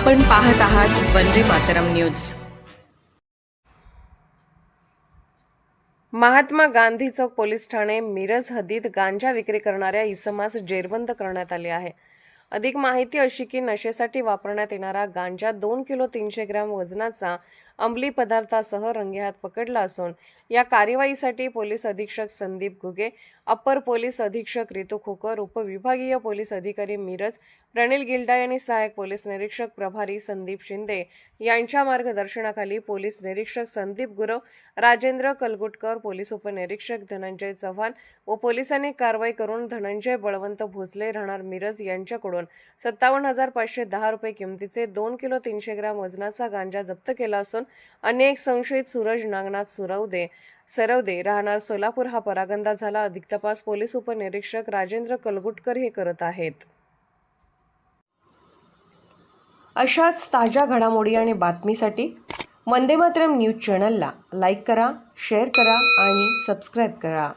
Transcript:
आपण पाहत आहात वंदे मातरम न्यूज. महात्मा गांधी चौक पोलीस ठाणे मिरज हद्दीत गांजा विक्री करणाऱ्या इसमास जेरबंद करण्यात आले आहे. अधिक माहिती अशी की नशेसाठी वापरण्यात येणारा गांजा दोन किलो तीनशे ग्रॅम वजनाचा अंमली पदार्थासह रंगेहात पकडला असून या कार्यवाहीसाठी पोलीस अधीक्षक संदीप घुगे अप्पर पोलीस अधीक्षक रितू खोकर उपविभागीय पोलीस अधिकारी मिरज प्रणिल गिल्डा आणि सहाय्यक पोलीस निरीक्षक प्रभारी संदीप शिंदे यांच्या मार्गदर्शनाखाली पोलीस निरीक्षक संदीप गुरव राजेंद्र कलगुटकर पोलीस उपनिरीक्षक धनंजय चव्हाण व पोलिसांनी कारवाई करून धनंजय बळवंत भोसले राहणार मिरज यांच्याकडून सत्तावन्न हजार पाचशे दहा रुपये किमतीचे दोन किलो तीनशे ग्रॅम वजनाचा गांजा जप्त केला असून अनेक संशयित सूरज नागनाथ सुरवदे सरवदे राहणार सोलापूर हा परागंदा झाला. अधिक तपास पोलीस उपनिरीक्षक राजेंद्र कलगुटकर हे करत आहेत. अशाच ताज्या घडामोडी आणि बातमीसाठी वंदे मातरम न्यूज चॅनलला लाईक करा शेअर करा आणि सबस्क्राईब करा.